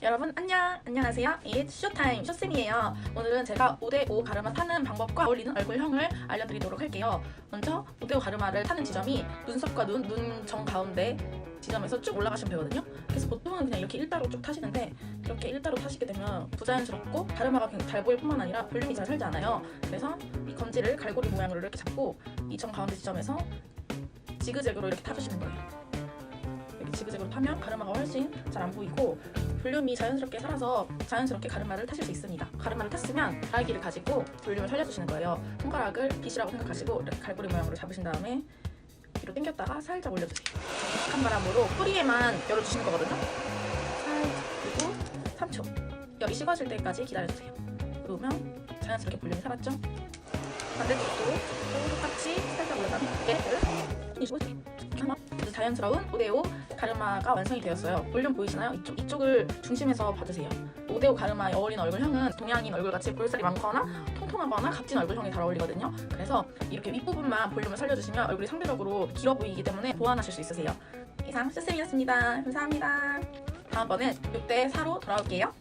여러분 안녕. 안녕하세요. It's 쇼타임 쇼쌤이에요. 오늘은 제가 5대5 가르마 타는 방법과 어울리는 얼굴형을 알려드리도록 할게요. 먼저 5대5 가르마를 타는 지점이 눈썹과 눈, 눈 정 가운데 지점에서 쭉 올라가시면 되거든요. 그래서 보통은 그냥 이렇게 일자로 쭉 타시는데 이렇게 일자로 타시게 되면 부자연스럽고 가르마가 굉장히 잘 보일 뿐만 아니라 볼륨이 잘 살지 않아요. 그래서 이 검지를 갈고리 모양으로 이렇게 잡고 이 정 가운데 지점에서 지그재그로 이렇게 타주시는 거예요 지그재그로 타면 가르마가 훨씬 잘 안 보이고 볼륨이 자연스럽게 살아서 자연스럽게 가르마를 타실 수 있습니다. 가르마를 탔으면 날기를 가지고 볼륨을 살려주시는 거예요. 손가락을 빗이라고 생각하시고 이렇게 갈고리 모양으로 잡으신 다음에 뒤로 당겼다가 살짝 올려주세요. 약한 바람으로 뿌리에만 열어주시는 거거든요. 살짝 그리고 3초 열이 식어질 때까지 기다려주세요. 그러면 자연스럽게 볼륨이 살았죠? 반대쪽도 똑같이 살짝 올려다가 얘를 하나 자연스러운 5대5 가르마가 완성이 되었어요. 볼륨 보이시나요? 이쪽, 이쪽을 중심에서 받으세요. 5대5 가르마에 어울리는 얼굴형은 동양인 얼굴같이 볼살이 많거나 통통하거나 각진 얼굴형이 잘 어울리거든요. 그래서 이렇게 윗부분만 볼륨을 살려주시면 얼굴이 상대적으로 길어 보이기 때문에 보완하실 수 있으세요. 이상 스쌤이었습니다. 감사합니다. 다음번엔 6대4로 돌아올게요.